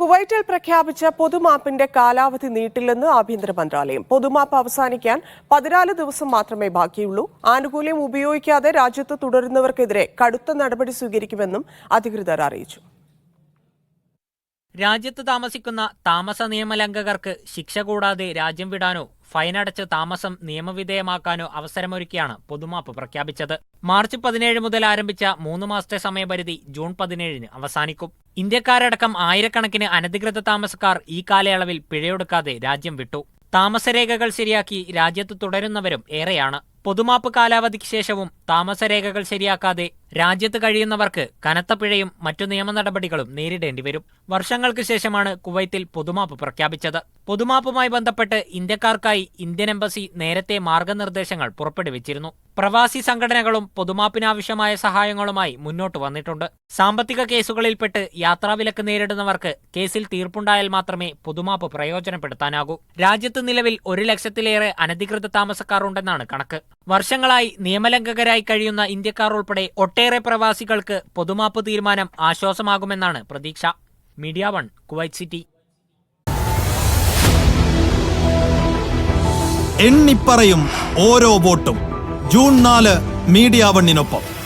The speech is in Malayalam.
കുവൈറ്റിൽ പ്രഖ്യാപിച്ച പൊതുമാപ്പിന്റെ കാലാവധി നീട്ടില്ലെന്ന് ആഭ്യന്തര മന്ത്രാലയം. പൊതുമാപ്പ് അവസാനിക്കാൻ പതിനാല് ദിവസം മാത്രമേ ബാക്കിയുള്ളൂ. ആനുകൂല്യം ഉപയോഗിക്കാതെ രാജ്യത്ത് തുടരുന്നവർക്കെതിരെ കടുത്ത നടപടി സ്വീകരിക്കുമെന്നും അധികൃതർ അറിയിച്ചു. രാജ്യത്ത് താമസിക്കുന്ന താമസ നിയമലംഘകർക്ക് ശിക്ഷ കൂടാതെ രാജ്യം വിടാനോ ഫൈനടച്ച് താമസം നിയമവിധേയമാക്കാനോ അവസരമൊരുക്കിയാണ് പൊതുമാപ്പ് പ്രഖ്യാപിച്ചത്. മാർച്ച് പതിനേഴ് മുതൽ ആരംഭിച്ച മൂന്ന് മാസത്തെ സമയപരിധി ജൂൺ പതിനേഴിന് അവസാനിക്കും. ഇന്ത്യക്കാരടക്കം ആയിരക്കണക്കിന് അനധികൃത താമസക്കാർ ഈ കാലയളവിൽ പിഴയൊടുക്കാതെ രാജ്യം വിട്ടു. താമസരേഖകൾ ശരിയാക്കി രാജ്യത്ത് തുടരുന്നവരും ഏറെയാണ്. പൊതുമാപ്പ് കാലാവധിക്ക് ശേഷവും താമസരേഖകൾ ശരിയാക്കാതെ രാജ്യത്ത് കഴിയുന്നവർക്ക് കനത്ത പിഴയും മറ്റു നിയമ നടപടികളും നേരിടേണ്ടി വരും. വർഷങ്ങൾക്ക് ശേഷമാണ് കുവൈത്തിൽ പൊതുമാപ്പ് പ്രഖ്യാപിച്ചത്. പൊതുമാപ്പുമായി ബന്ധപ്പെട്ട് ഇന്ത്യക്കാർക്കായി ഇന്ത്യൻ എംബസി നേരത്തെ മാർഗനിർദ്ദേശങ്ങൾ പുറപ്പെടുവിച്ചിരുന്നു. പ്രവാസി സംഘടനകളും പൊതുമാപ്പിനാവശ്യമായ സഹായങ്ങളുമായി മുന്നോട്ട് വന്നിട്ടുണ്ട്. സാമ്പത്തിക കേസുകളിൽപ്പെട്ട് യാത്രാവിലക്ക് നേരിടുന്നവർക്ക് കേസിൽ തീർപ്പുണ്ടായാൽ മാത്രമേ പൊതുമാപ്പ് പ്രയോജനപ്പെടുത്താനാകൂ. രാജ്യത്ത് നിലവിൽ ഒരു ലക്ഷത്തിലേറെ അനധികൃത താമസക്കാർ ഉണ്ടെന്നാണ് കണക്ക്. വർഷങ്ങളായി നിയമലംഘകരായി കഴിയുന്ന ഇന്ത്യക്കാർ ഉൾപ്പെടെ ഒട്ടേറെ പ്രവാസികൾക്ക് പൊതുമാപ്പ് തീരുമാനം ആശ്വാസമാകുമെന്നാണ് പ്രതീക്ഷ. Media one Kuwait City. എണ്ണിപ്പറയും ഓരോ വോട്ടും. ജൂൺ നാല് മീഡിയ വണ്ണിനൊപ്പം.